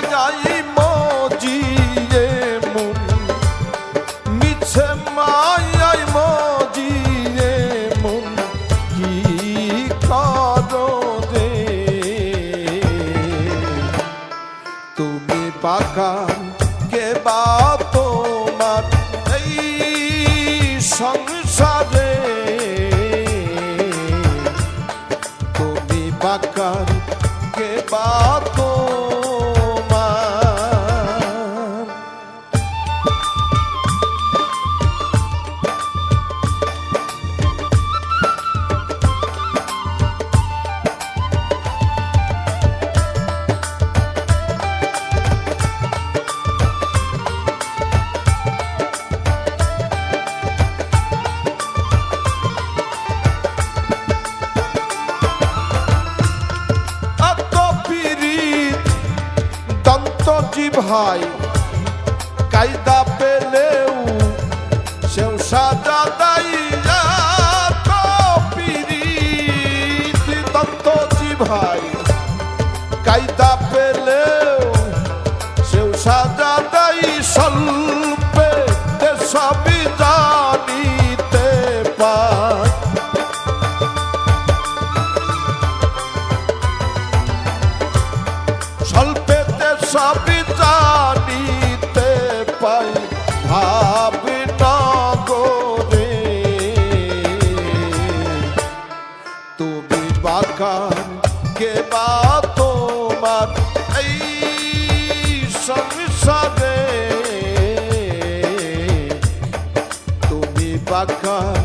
মায়াই মজিয়ে মন, মিছে মায়াই মজিয়ে মন, কি করো তুমি বাগান কে বা তোমার এই সংসারে? তুমি বাগান কে বা জিভাই কায়দা পেলেও সেও সাজা দাই এত পীড়িত দন্ত জিভাই কায়দা পেলেও সেও সাজা দাই স্বল্পে সবই জানিতে পায় সবই বাগান কে বা তোমার এই সংসারে? তুমি বাগান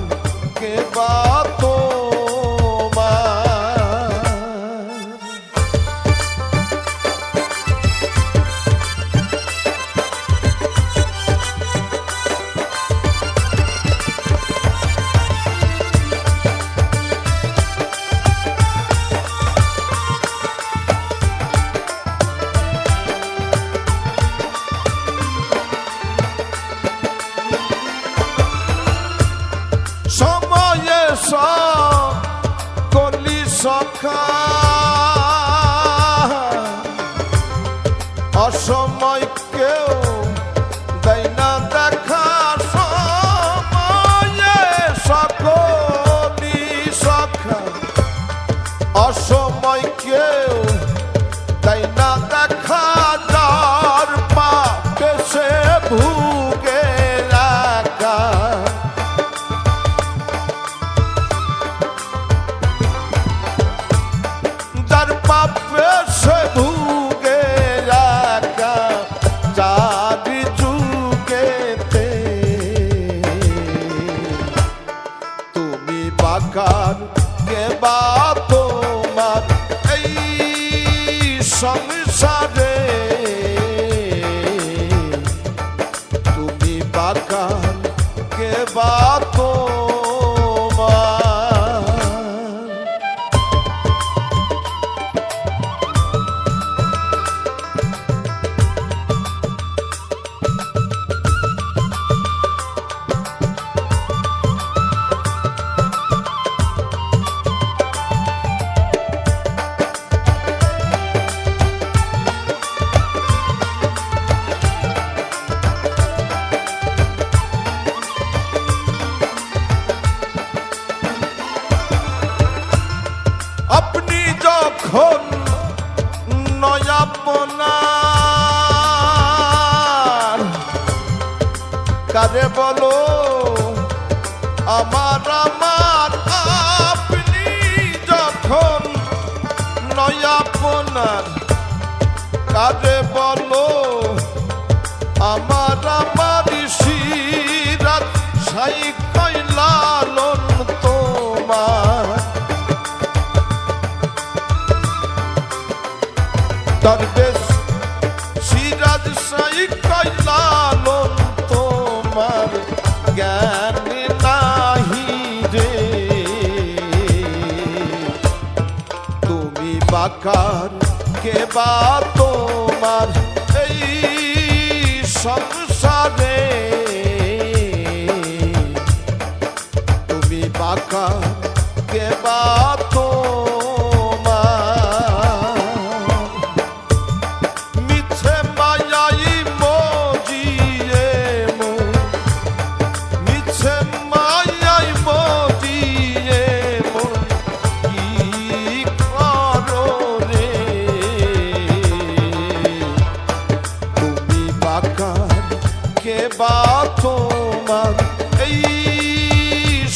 বাগান কে বা তোমার? এই সংসারে নয়াপনার কারে বলো, আমার আমার, আপনি যখন নয়াপনার কারে বলো, আমার আমার সিরাত সাই কৈলালন তোমার। বাকার কে বা তোমার এই সংসারে? তুমি বাঁকা কে বা তোমার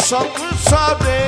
সংসারে